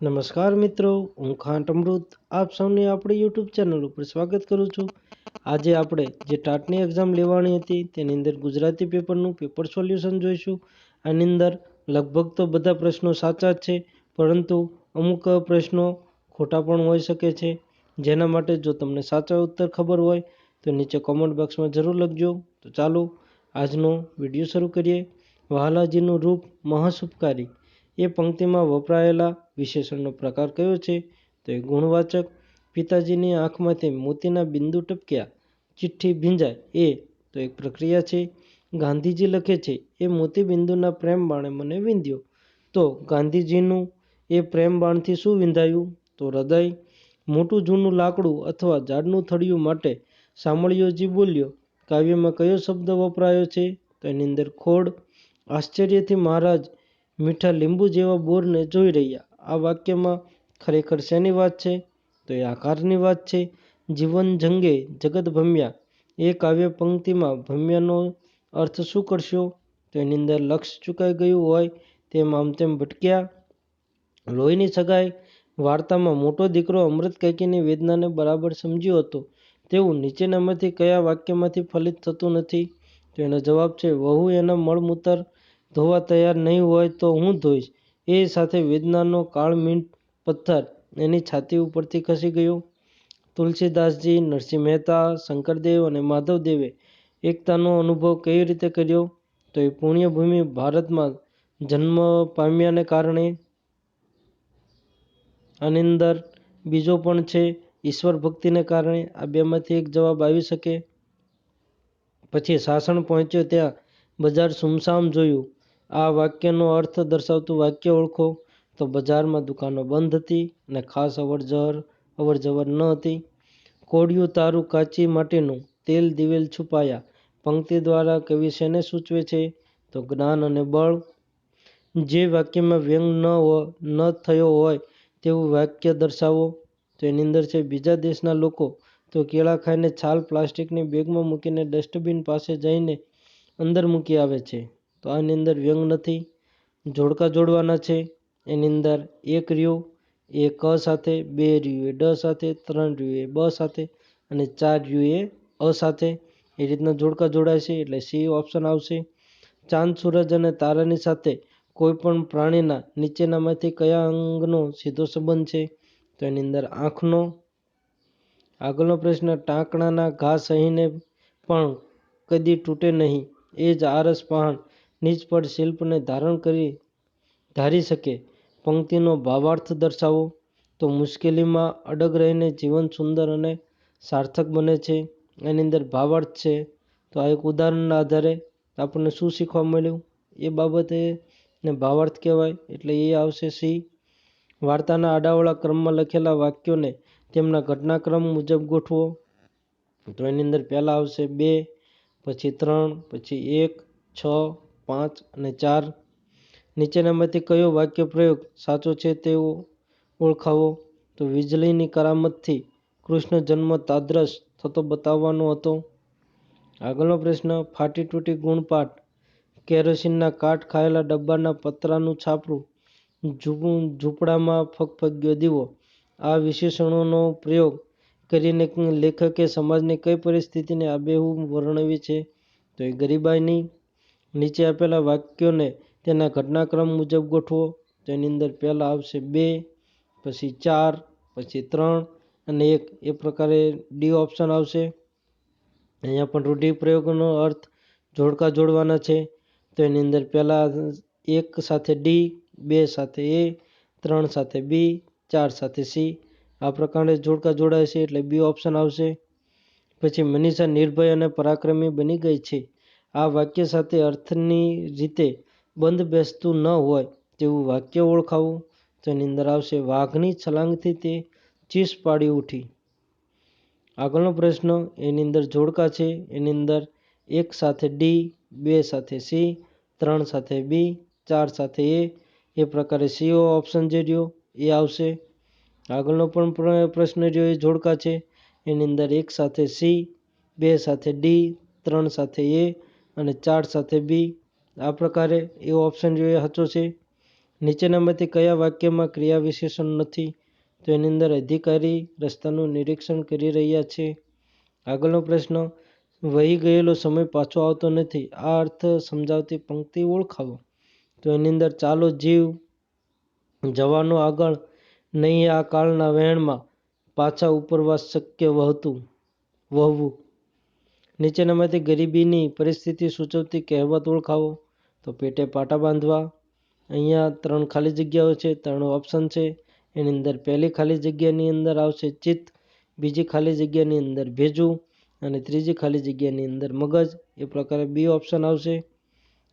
નમસ્કાર મિત્રો, હું ખાંટ અમૃત. આપ સૌની આપણી યુટ્યુબ ચેનલ ઉપર સ્વાગત કરું છું. આજે આપણે જે ટાટની એક્ઝામ લેવાની હતી, તેની અંદર ગુજરાતી પેપરનું પેપર સોલ્યુશન જોઈશું. આની અંદર લગભગ તો બધા પ્રશ્નો સાચા જ છે, પરંતુ અમુક પ્રશ્નો ખોટા પણ હોઈ શકે છે. જેના માટે જો તમને સાચા ઉત્તર ખબર હોય, તો નીચે કોમેન્ટ બોક્સમાં જરૂર લખજો. તો ચાલો, આજનો વીડિયો શરૂ કરીએ. વહાલાજીનું રૂપ મહાસુપકારી. એ પંક્તિમાં વપરાયેલા વિશેષણનો પ્રકાર કયો છે? તો એ ગુણવાચક. પિતાજીની આંખમાંથી મોતીના બિંદુ ટપક્યા. ચિઠ્ઠી ભીંજાય. એ તો એક પ્રક્રિયા છે. ગાંધીજી લખે છે, એ મોતી બિંદુના પ્રેમ બાણે મને વિંધ્યો. તો ગાંધીજીનું એ પ્રેમ બાણથી શું વિંધાયું? તો હૃદય. મોટું જૂનું લાકડું અથવા ઝાડનું થળિયું માટે સામળિયોજી બોલ્યો, કાવ્યમાં કયો શબ્દ વપરાયો છે? તો એની અંદર ખોડ. આશ્ચર્યથી મહારાજ મીઠા લીંબુ જેવા બોરને જોઈ રહ્યા. આ વાક્યમાં ખરેખર શેની વાત છે? તો એ આકારની વાત છે. જીવન જંગે જગત ભમ્યા. એ કાવ્ય પંક્તિમાં ભમ્યાનો અર્થ શું કરશો? તો એની અંદર લક્ષ્ય ચૂકાઈ ગયું હોય તેમ આમ તેમ ભટક્યા. લોહીની સગાઈ વાર્તામાં મોટો દીકરો અમૃત કૈકીની વેદનાને બરાબર સમજ્યો હતો. તેવું નીચેનામાંથી કયા વાક્યમાંથી ફલિત થતું નથી? તો એનો જવાબ છે, વહુ એના મળમૂત્ર ધોવા તૈયાર નહીં હોય તો હું ધોઈશ. એ સાથે વેદનાનો કાળમીંટ પથ્થર એની છાતી ઉપરથી ખસી ગયો. તુલસીદાસજી, નરસિંહ મહેતા, શંકરદેવ અને માધવદેવે એકતાનો અનુભવ કઈ રીતે કર્યો? તો એ પુણ્યભૂમિ ભારતમાં જન્મ પામ્યાને કારણે આની અંદર બીજો પણ છે, ઈશ્વર ભક્તિને કારણે. આ બેમાંથી એક જવાબ આવી શકે. પછી સાસણ પહોંચ્યો ત્યાં બજાર સુમસામ જોયું. આ વાક્યનો અર્થ દર્શાવતું વાક્ય ઓળખો. તો બજારમાં દુકાનો બંધ હતી અને ખાસ અવરજવર અવરજવર ન હતી. કોડિયું તારું કાચી માટીનું તેલ દિવેલ છુપાયા. પંક્તિ દ્વારા કવિ શેને સૂચવે છે? તો જ્ઞાન અને બળ. જે વાક્યમાં વ્યંગ ન ન થયો હોય તેવું વાક્ય દર્શાવો. તો એની અંદર છે બીજા દેશના લોકો. તો કેળા ખાઈને છાલ પ્લાસ્ટિકની બેગમાં મૂકીને ડસ્ટબિન પાસે જઈને અંદર મૂકી આવે છે. તો આની અંદર વ્યંગ નથી. જોડકા જોડવાના છે. એની અંદર એક રહ્યું, એ ક સાથે, બે રહ્યું, એ ડ સાથે, ત્રણ રહ્યું, એ બ સાથે અને ચાર રહ્યું, એ અ સાથે. એ રીતના જોડકા જોડાય છે એટલે સી ઓપ્શન આવશે. ચાંદ, સૂરજ અને તારાની સાથે કોઈ પણ પ્રાણીના નીચેનામાંથી કયા અંગનો સીધો સંબંધ છે? તો એની અંદર આંખનો. આગળનો પ્રશ્ન, ટાંકણાના ઘા સહીને પણ કદી તૂટે નહીં. એ જ આરસ, પહાણ પર શિલ્પને ધારણ કરી, ધારી શકે. પંક્તિનો ભાવાર્થ દર્શાવો તો મુશ્કેલીમાં અડગ રહીને જીવન સુંદર અને સાર્થક બને છે. એની અંદર ભાવાર્થ છે. તો આ એક ઉદાહરણના આધારે આપણને શું શીખવા મળ્યું? એ બાબતે ને ભાવાર્થ કહેવાય એટલે એ આવશે સી. વાર્તાના આડાવળા ક્રમમાં લખેલા વાક્યોને તેમના ઘટનાક્રમ મુજબ ગોઠવો. તો એની અંદર પહેલાં આવશે બે, પછી ત્રણ, પછી એક, છ પાંચ અને ચાર. નીચેનામાંથી કયો વાક્ય પ્રયોગ સાચો છે તેવો ઓળખાવો? તો વીજળીની કરામતથી કૃષ્ણ જન્મ તાદ્રશ થતો બતાવવાનો હતો. આગળનો પ્રશ્ન ફાટી તૂટી ગુણપાઠ કેરોસીનના કાટ ખાયેલા ડબ્બાના પતરાનું છાપરું ઝૂંપડામાં ફગફગ્યો દીવો. આ વિશેષણોનો પ્રયોગ કરીને લેખકે સમાજની કઈ પરિસ્થિતિને આબેહૂબ વર્ણવી છે? તો એ ગરીબાઈની નીચે આપેલા વાક્યોને તેના ઘટનાક્રમ મુજબ ગોઠવો. તો એની અંદર પહેલાં આવશે બે, પછી ચાર, પછી ત્રણ અને એક. એ પ્રકારે ડી ઓપ્શન આવશે. અહીંયા પણ રૂઢિપ્રયોગનો અર્થ જોડકા જોડવાના છે. તો એની અંદર પહેલાં એક સાથે ડી બે સાથે એ ત્રણ સાથે બી ચાર સાથે સી આ પ્રકારે જોડકા જોડાય છે એટલે બી ઓપ્શન આવશે. પછી મનીષા નિર્ભય અને પરાક્રમી બની ગઈ છે. આ વાક્ય સાથે અર્થની રીતે બંધ બેસતું ન હોય તેવું વાક્ય ઓળખાવું. તો એની અંદર આવશે, વાઘની છલાંગથી તે ચીસ પાડી ઉઠી. આગળનો પ્રશ્ન, એની અંદર જોડકા છે? એની અંદર એક સાથે ડી, બે સાથે સી, ત્રણ સાથે બી, ચાર સાથે એ. એ પ્રકારે સીઓ ઓપ્શન જે રહ્યો, એ આવશે. આગળનો પણ પ્રશ્ન રહ્યો, એ જોડકા છે? એની અંદર એક સાથે સી, બે સાથે ડી, ત્રણ સાથે એ અને ચાર સાથે બી આ પ્રકારે એ ઓપ્શન જોઈએ સાચો છે. નીચેનામાંથી કયા વાક્યમાં ક્રિયા વિશેષણ નથી, તો એની અંદર અધિકારી રસ્તાનું નિરીક્ષણ કરી રહ્યા છે. આગળનો પ્રશ્ન, વહી ગયેલો સમય પાછો આવતો નથી, આ અર્થ સમજાવતી પંક્તિ ઓળખાવો. તો એની અંદર, ચાલો જીવ જવાનો આગળ નહીં, આ કાળના વહેણમાં પાછા ઉપરવાસ શક્ય વહતું, વહવું. નીચેનામાંથી ગરીબીની પરિસ્થિતિ સૂચવતી કહેવત ઓળખાવો. તો પેટે પાટા બાંધવા. અહીંયા ત્રણ ખાલી જગ્યાઓ છે, ત્રણ ઓપ્શન છે. એની અંદર પહેલી ખાલી જગ્યાની અંદર આવશે ચિત્ત, બીજી ખાલી જગ્યાની અંદર ભેજું અને ત્રીજી ખાલી જગ્યાની અંદર મગજ. એ પ્રકારે બી ઓપ્શન આવશે.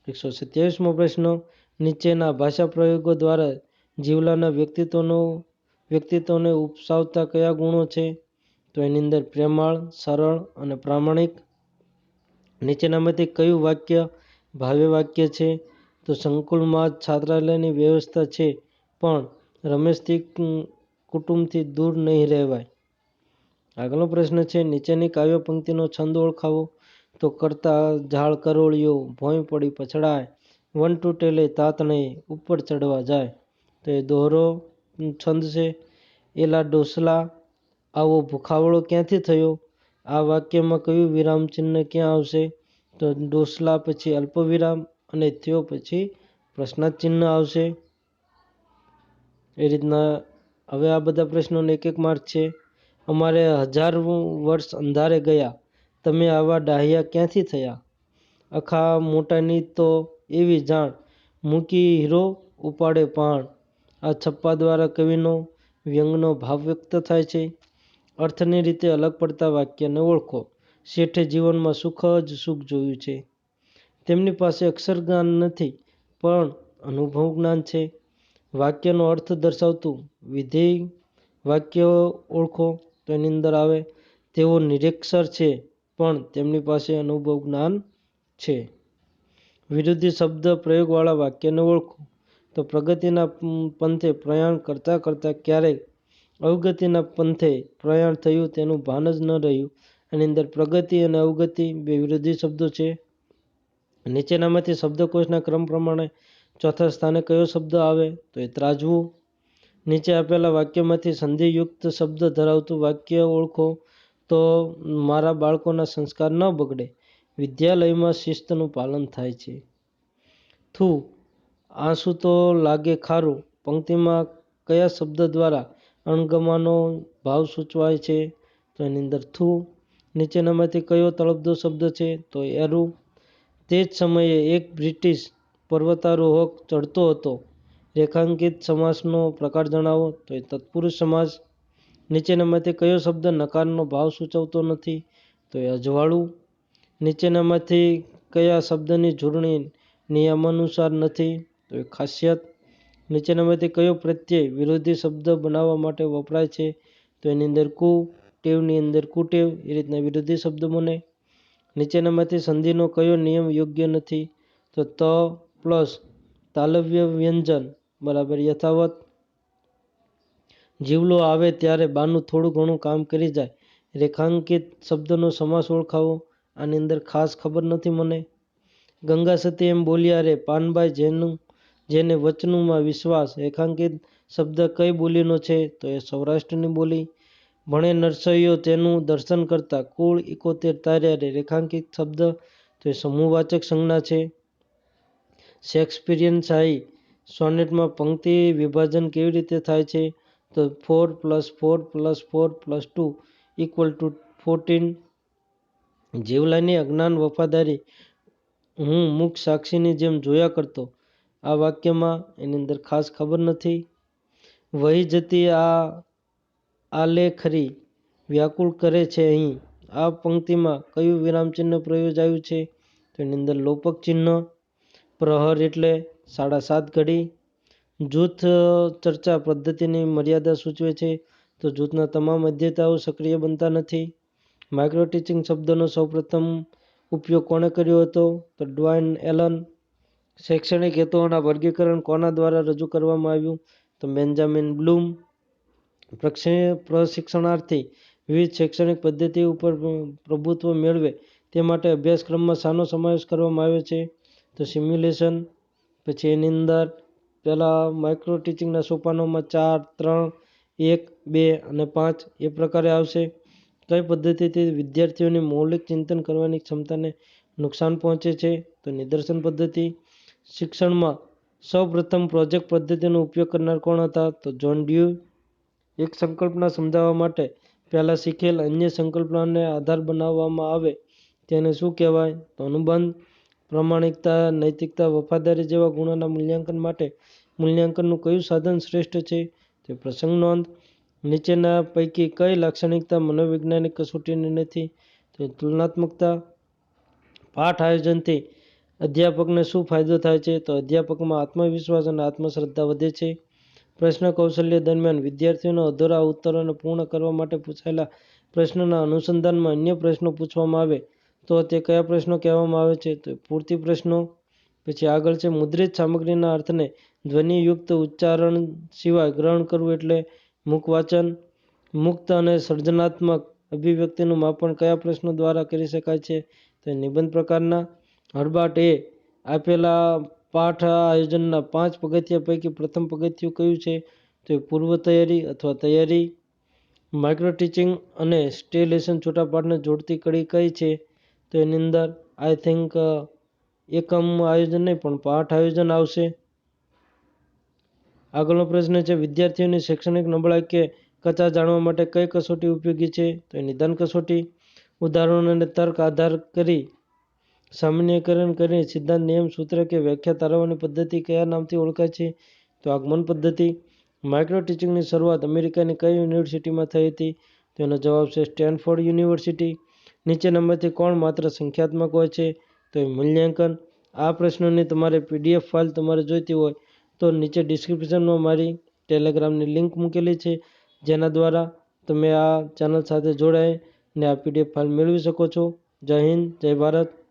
એકસો સત્યાવીસમો પ્રશ્ન, નીચેના ભાષા પ્રયોગો દ્વારા જીવલાના વ્યક્તિત્વનો, વ્યક્તિત્વને ઉપસાવતા કયા ગુણો છે? તો એની અંદર પ્રેમાળ, સરળ અને પ્રામાણિક નીચેનામાંથી કયું વાક્ય ભાવ્ય વાક્ય છે? તો સંકુલમાં છાત્રાલયની વ્યવસ્થા છે, પણ રમેશથી કુટુંબથી દૂર નહીં રહેવાય. આગળનો પ્રશ્ન છે, નીચેની કાવ્ય પંક્તિનો છંદ ઓળખાવો. તો કરતા ઝાડ કરોળિયો ભોંય પડી પછડાય, વન તૂટેલે તાતણે ઉપર ચડવા જાય. તો એ દોહરો છંદ છે. એલા ડોસલા, આવો ભૂખાવળો ક્યાંથી થયો? આ વાક્યમાં કયું વિરામ ચિહ્ન ક્યાં આવશે? તો ડોસલા પછી અલ્પવિરામ અને ત્યો પછી પ્રશ્નાચિહ્ન આવશે. એ રીતના હવે આ બધા પ્રશ્નોને એક એક માર્ક છે. અમારે હજાર વર્ષ અંધારે ગયા. તમે આવા ડાહ્યા ક્યાંથી થયા? આખા મોટાની તો એવી જાણ. મૂકી હીરો ઉપાડે પાણ. આ છપ્પા દ્વારા કવિનો વ્યંગનો ભાવ વ્યક્ત થાય છે. અર્થની રીતે અલગ પડતા વાક્યને ઓળખો. શેઠે જીવનમાં સુખ જ સુખ જોયું છે. તેમની પાસે અક્ષર જ્ઞાન નથી, પણ અનુભવ જ્ઞાન છે. વાક્યનો અર્થ દર્શાવતું વિધેય વાક્ય ઓળખો તો એની અંદર આવે, તેઓ નિરીક્ષર છે, પણ તેમની પાસે અનુભવ જ્ઞાન છે. વિરોધી શબ્દ પ્રયોગવાળા વાક્યને ઓળખો. તો પ્રગતિના પંથે પ્રયાણ કરતાં કરતાં ક્યારેક અવગતિના પંથે પ્રયાણ થયું તેનું ભાન જ ન રહ્યું. એની અંદર પ્રગતિ અને અવગતિ બે વિરોધી શબ્દો છે. નીચેનામાંથી શબ્દકોશના ક્રમ પ્રમાણે ચોથા સ્થાને કયો શબ્દ આવે તો એ ત્રાજવું. નીચે આપેલા વાક્યમાંથી સંધિયુક્ત શબ્દ ધરાવતું વાક્ય ઓળખો તો મારા બાળકોના સંસ્કાર ન બગડે. વિદ્યાલયમાં શિસ્તનું પાલન થાય છે. થુ. આંસુ તો લાગે ખારું. પંક્તિમાં કયા શબ્દ દ્વારા અણગમાનો ભાવ સૂચવાય છે. તો એની અંદર થુ. નીચેનામાંથી કયો તળપદો શબ્દ છે? તો એરું તે જ સમયે એક બ્રિટિશ પર્વતારોહક ચડતો હતો. રેખાંકિત સમાસનો પ્રકાર જણાવો. તો એ તત્પુરુષ સમાસ. નીચેનામાંથી કયો શબ્દ નકારનો ભાવ સૂચવતો નથી? તો એ અજવાળું. નીચેનામાંથી કયા શબ્દની જોડણી નિયમાનુસાર નથી? તો એ ખાસિયત. નીચેનામાંથી કયો પ્રત્યય વિરોધી શબ્દ બનાવવા માટે વપરાય છે? તો એની અંદર કુ, ટેવની અંદર કુટેવ એ રીતના વિરોધી શબ્દ બને નીચેનામાંથી સંધિનો કયો નિયમ યોગ્ય નથી? તો ત પ્લસ તાલવ્ય વ્યંજન, બરાબર, યથાવત. જીવલો આવે ત્યારે બાનું થોડું ઘણું કામ કરી જાય. રેખાંકિત શબ્દનો સમાસ ઓળખાવો. આની અંદર ખાસ ખબર નથી મને. ગંગા સતી એમ બોલ્યા રે, પાનબાઈ, જેનું જેને વચનોમાં વિશ્વાસ રેખાંકિત શબ્દ કઈ બોલીનો છે તો એ સૌરાષ્ટ્રની બોલી. ભણે નરસૈયો તેનું દર્શન કરતા કુળ એકોતેર તાર્યા રેખાંકિત શબ્દ તો એ સમૂહવાચક સંજ્ઞા છે. શેક્સપિરિયન શાહી સોનેટમાં પંક્તિ વિભાજન કેવી રીતે થાય છે તો four plus four plus four plus two equal to fourteen. જીવલાની અજ્ઞાન વફાદારી હું મુખ સાક્ષીની જેમ જોયા કરતો આ વાક્યમાં એની અંદર ખાસ ખબર નથી. વહી જતી આ આલેખરી વ્યાકુળ કરે છે અહીં. આ પંક્તિમાં કયું વિરામચિહ્ન પ્રયોજાયું છે? તો એની અંદર લોપક ચિહ્ન, પ્રહર એટલે સાડા સાત ઘડી. જૂથ ચર્ચા પદ્ધતિની મર્યાદા સૂચવે છે તો જૂથના તમામ અધ્યતાઓ સક્રિય બનતા નથી. માઇક્રો ટીચિંગ શબ્દનો સૌપ્રથમ ઉપયોગ કોણે કર્યો હતો? તો ડ્વાઇન એલન શૈક્ષણિક હેતુઓના વર્ગીકરણ કોના દ્વારા રજૂ કરવામાં આવ્યું? તો બેન્જામિન બ્લૂમ પ્રશિક્ષણાર્થી, વિવિધ શૈક્ષણિક પદ્ધતિ ઉપર પ્રભુત્વ મેળવે તે માટે અભ્યાસક્રમમાં શાનો સમાવેશ કરવામાં આવ્યો છે? તો સિમ્યુલેશન, પછી એની અંદર પહેલાં માઇક્રો ટીચિંગના સોપાનોમાં ચાર, ત્રણ, એક, બે અને પાંચ એ પ્રકારે આવશે. કઈ પદ્ધતિથી વિદ્યાર્થીઓની મૌલિક ચિંતન કરવાની ક્ષમતાને નુકસાન પહોંચે છે? તો નિદર્શન પદ્ધતિ શિક્ષણમાં સૌપ્રથમ પ્રોજેક્ટ પદ્ધતિનો ઉપયોગ કરનાર કોણ હતા? તો જોન ડ્યુ એક સંકલ્પના સમજાવવા માટે પહેલાં શીખેલ અન્ય સંકલ્પનાને આધાર બનાવવામાં આવે તેને શું કહેવાય? તો અનુબંધ, પ્રમાણિકતા, નૈતિકતા, વફાદારી જેવા ગુણોના મૂલ્યાંકન માટે મૂલ્યાંકનનું કયું સાધન શ્રેષ્ઠ છે? તે પ્રસંગ નોંધ, નીચેના પૈકી કઈ લાક્ષણિકતા મનોવૈજ્ઞાનિક કસોટીની નથી? તો તુલનાત્મકતા, પાઠ આયોજનથી અધ્યાપકને શું ફાયદો થાય છે? તો અધ્યાપકમાં આત્મવિશ્વાસ અને આત્મશ્રદ્ધા વધે છે. પ્રશ્ન કૌશલ્ય દરમિયાન વિદ્યાર્થીઓના અધૂરા ઉત્તરોને પૂર્ણ કરવા માટે પૂછાયેલા પ્રશ્નના અનુસંધાનમાં અન્ય પ્રશ્નો પૂછવામાં આવે. તો તે કયા પ્રશ્નો કહેવામાં આવે છે? તો પૂરતી પ્રશ્નો. પછી આગળ છે, મુદ્રિત સામગ્રીના અર્થને ધ્વનિયુક્ત ઉચ્ચારણ સિવાય ગ્રહણ કરવું એટલે મુખવાચન. મુક્ત અને સર્જનાત્મક અભિવ્યક્તિનું માપન કયા પ્રશ્નો દ્વારા કરી શકાય છે? તો નિબંધ પ્રકારના. હર્બાટ એ આપેલા પાઠ આયોજનના પાંચ પગથિયા પૈકી પ્રથમ પગથિયું કયું છે? તો પૂર્વ તૈયારી અથવા તૈયારી માઇક્રો ટીચિંગ અને સ્ટે લેસન છૂટા પાઠને જોડતી કડી કઈ છે? તો એની અંદર આઈ થિંક એકમ આયોજન નહીં, પણ પાઠ આયોજન આવશે. આગળનો પ્રશ્ન છે, વિદ્યાર્થીઓની શૈક્ષણિક નબળાઈ કે કચા જાણવા માટે કઈ કસોટી ઉપયોગી છે? તો એ નિદાન કસોટી. ઉદાહરણ અને તર્ક આધાર કરી સામાન્યકરણ કરીને સિદ્ધાંત, નિયમ, સૂત્ર કે વ્યાખ્યા તારવવાની પદ્ધતિ કયા નામથી ઓળખાય છે? તો આગમન પદ્ધતિ. માઇક્રો ટીચિંગની શરૂઆત અમેરિકાની કઈ યુનિવર્સિટીમાં થઈ હતી? તેનો જવાબ છે સ્ટેનફોર્ડ યુનિવર્સિટી. નીચેનામાંથી કોણ માત્ર સંખ્યાત્મક હોય છે? તો મૂલ્યાંકન. આ પ્રશ્નોની તમારે પીડીએફ ફાઇલ તમારે જોઈતી હોય તો નીચે ડિસ્ક્રિપ્શનમાં મારી ટેલિગ્રામની લિંક મૂકેલી છે, જેના દ્વારા તમે આ ચેનલ સાથે જોડાઈ ને આ પીડીએફ ફાઇલ મેળવી શકો છો. જય હિન્દ, જય ભારત.